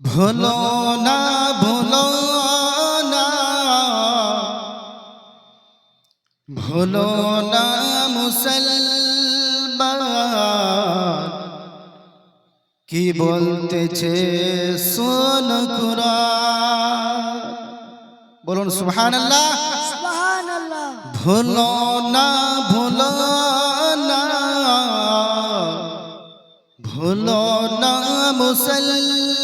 ভুলো না ভুলো না। ভুলো না মুসলমান। কি বলতেছে সোন বলুন সুবহানাল্লাহ। ভুলো না ভুলো না। ভুলো না মুসলমান।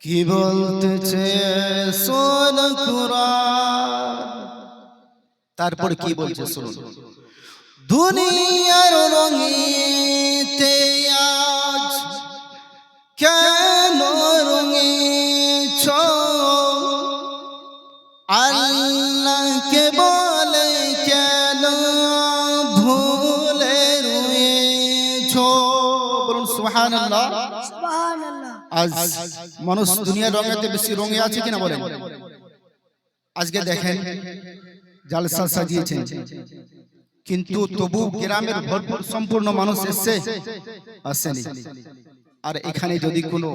কি বলতেছে? কুরআন। তারপর কি বলছে? শুনুন। দুনিয়ার রঙিতে সুবহানাল্লাহ। সুবহানাল্লাহ। আজ মানুষ দুনিয়ার রঙেতে বেশি রঙে আছে কিনা বলেন? আজকে দেখেন জালসা সাজিয়েছেন। কিন্তু তবু গ্রামের ভরপুর সম্পূর্ণ মানুষ এসছে আসেনি। আর এখানে যদি কোনো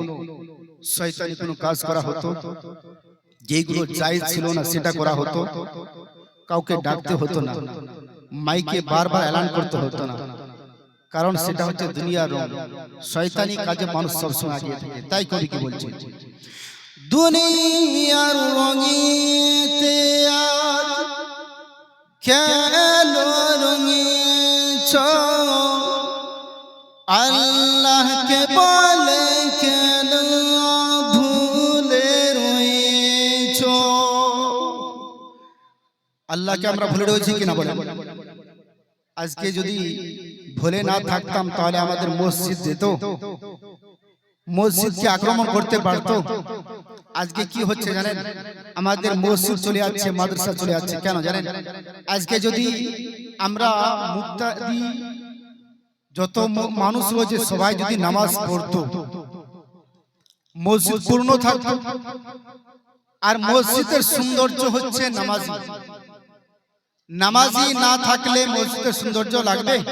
শয়তানি কোনো কাজ করা হতো যেগুলো জায়েজ ছিল না সেটা করা হতো কাউকে ডাকতে হতো না মাইকে বারবার এলান করতে হতো না। কারণ সেটা হচ্ছে দুনিয়ার রং। শয়তানি কাজে মানুষ সবসময় আগিয়ে থাকে। তাই কবি কি বলছে দুনিয়ার রঙিতে আজ কেন রঙিছ আল্লাহকে বলে কেন ভুলে রয়েছ? আল্লাহকে আমরা ভুলে রয়েছি কিনা বলে আজকে যদি ভুলে না থাকতাম তাহলে আমাদের মসজিদ যেত। মসজিদকে আক্রমণ করতে পারতো। আজকে কি হচ্ছে জানেন? আমাদের মসজিদ চলে যাচ্ছে মাদ্রাসা চলে যাচ্ছে। কেন জানেন? আজকে যদি আমরা মুক্তাদি যত মানুষ রয়েছে সবাই যদি নামাজ পড়তো মসজিদ পূর্ণ থাকতো। আর মসজিদের সৌন্দর্য হচ্ছে নামাজি। নামাজি না থাকলে মসজিদের সৌন্দর্য লাগবে?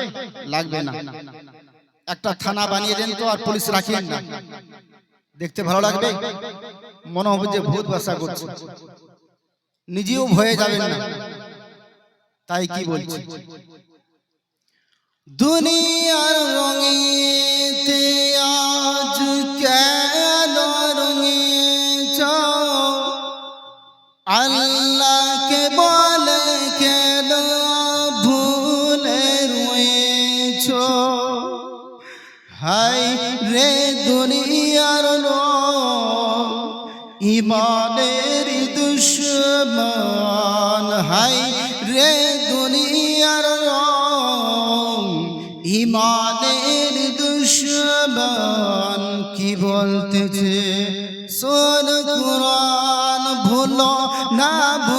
লাগবে? না। একটা থানা বানিয়ে দেন তো আর পুলিশ রাখেন না। দেখতে ভালো লাগবে? মনে হবে যে ভূত বাসা করছে। নিজেও ভয়ে যাবেন না। তাই কি বলছি? দুনিয়ার রঙেতে হাই রে দুনিয়ার ইমানের দুশ্মন। হাই রে দুনিয়ার ইমানের দুশ্মন। কি বলতেছে? সোন কুরআন, ভুলো না ভুলো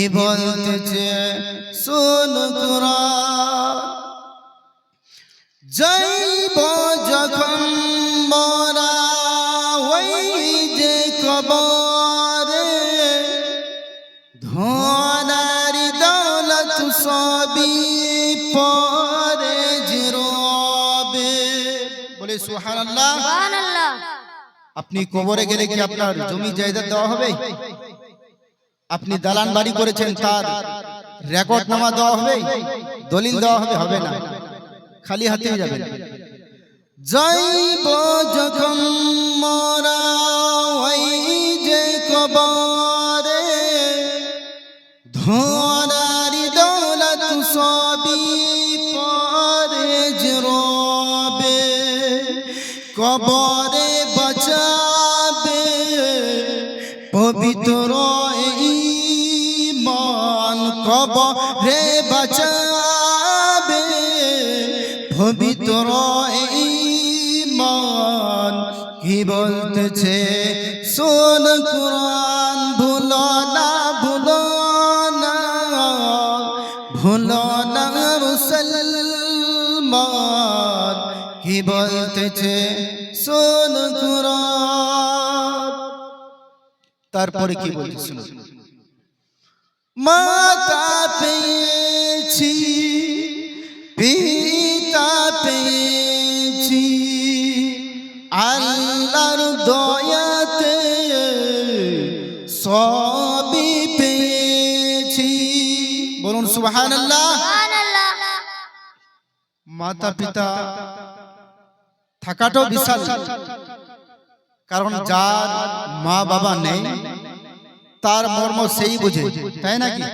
কি বলতেছে সোন কুরআন। যাইব যখন মরা ওই যে কবরে ধনারি দৌলত সবই পরে জিরবে বলে সুবহানাল্লাহ। সুবহানাল্লাহ। আপনি কবরে গেলে কি আপনার জমি জায়গা দেওয়া হবে? আপনি দালান বাড়ি করেছেন তার রেকর্ড নামা দেওয়া হবে, দলিল দেওয়া হবে হবে না। খালি হাতে যাবেন যাইব যখন মরা ওই যে কবরে ধরারি দৌলত সবই পরে জরবে কবরে বাঁচাবে পবিত্র কবরে বাঁচাবে। পবিত্র ইমান কি বলতেছে? সোন কুরআন, ভুলো না ভুলো না। ভুলো না মুসলমান কি বলতেছে? সোন কুরআন। তারপরে কি বলছে শুনুন সবই পেয়েছি। বলুন সুবাহান মাতা পিতা থাকাটাও বিশাল। কারণ যার মা বাবা নেই তার মর্ম সেই বুঝে তাই নাকি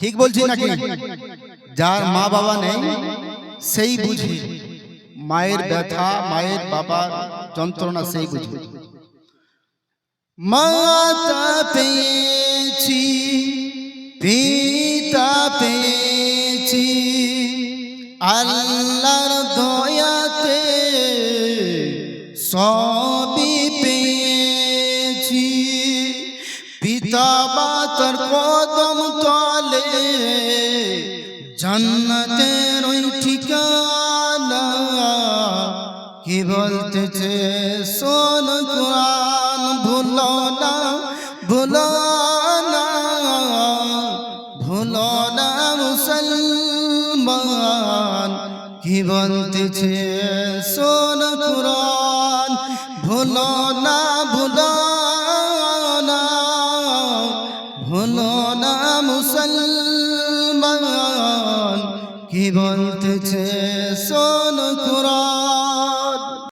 ঠিক বলছি নাকি? যার মা বাবা নেই সেই বুঝে। মায়ের ব্যথা মায়ের বাবার যন্ত্রণা সেই বুঝে। মাতা পেয়েছি পিতা পেয়েছি আল্লাহর দয়াতে সবই পেয়েছি। পিতা মাতার কদম তলে জান্নাতের ভুলো না ভুলো না মুসলমান, কি বলতেছে? শোন কোরআন ভুলো না ভুলো না ভুলো না মুসলমান, কি বলতেছে